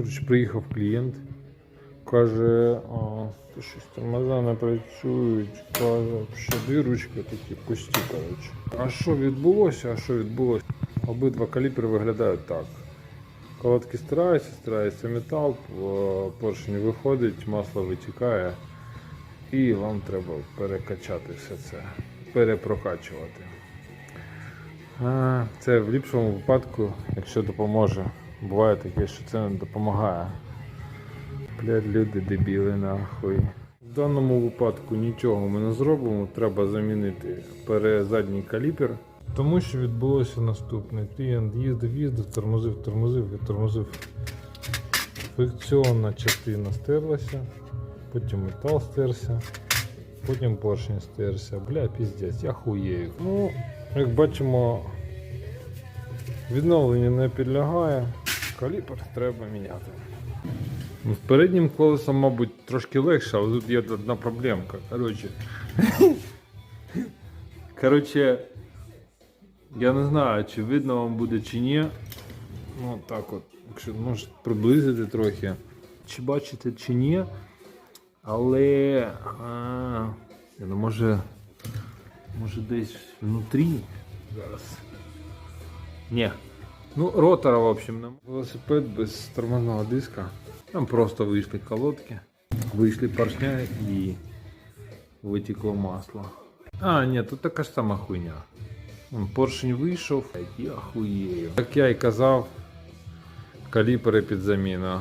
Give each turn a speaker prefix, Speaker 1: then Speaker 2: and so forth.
Speaker 1: Коротше, приїхав клієнт, каже, а, то щось тормоза не працюють, каже, що дві ручки такі пусті, коротше. А що відбулося? А що відбулося? Обидва калібри виглядають так. Колодки стираються, стирається метал, по- поршень виходить, масло витікає, і вам треба перекачати все це, перепрокачувати. Це в ліпшому випадку, якщо допоможе. Буває таке, що це не допомагає. Блядь, люди дебіли нахуй. В даному випадку нічого ми не зробимо, треба замінити перезадній каліпер. Тому що відбулося наступне. Клієнт їздив, їздив, тормозив, тормозив і тормозив. Фрикціонна частина стерлася, потім метал стерся, потім поршень стерся. Бля, піздець, я хуєю. Ну, як бачимо, відновленню не підлягає, каліпер треба міняти. Ну, З переднім колесом, мабуть, трошки легше, але тут є одна проблемка. Коротше. Коротше, я не знаю, чи видно вам буде чи ні. Ну, так от, якщо може приблизити трохи. Чи бачите, чи ні. Але. А, не може. Може десь внутрі. Зараз. Ні. Ну, ротора, в общем, нам. Велосипед без тормозного диска. Там просто вийшли колодки, вийшли поршня і витекло масло. А, ні, тут така ж сама хуйня. Поршень вийшов, я хуєю. Як я і казав, каліпери під заміну.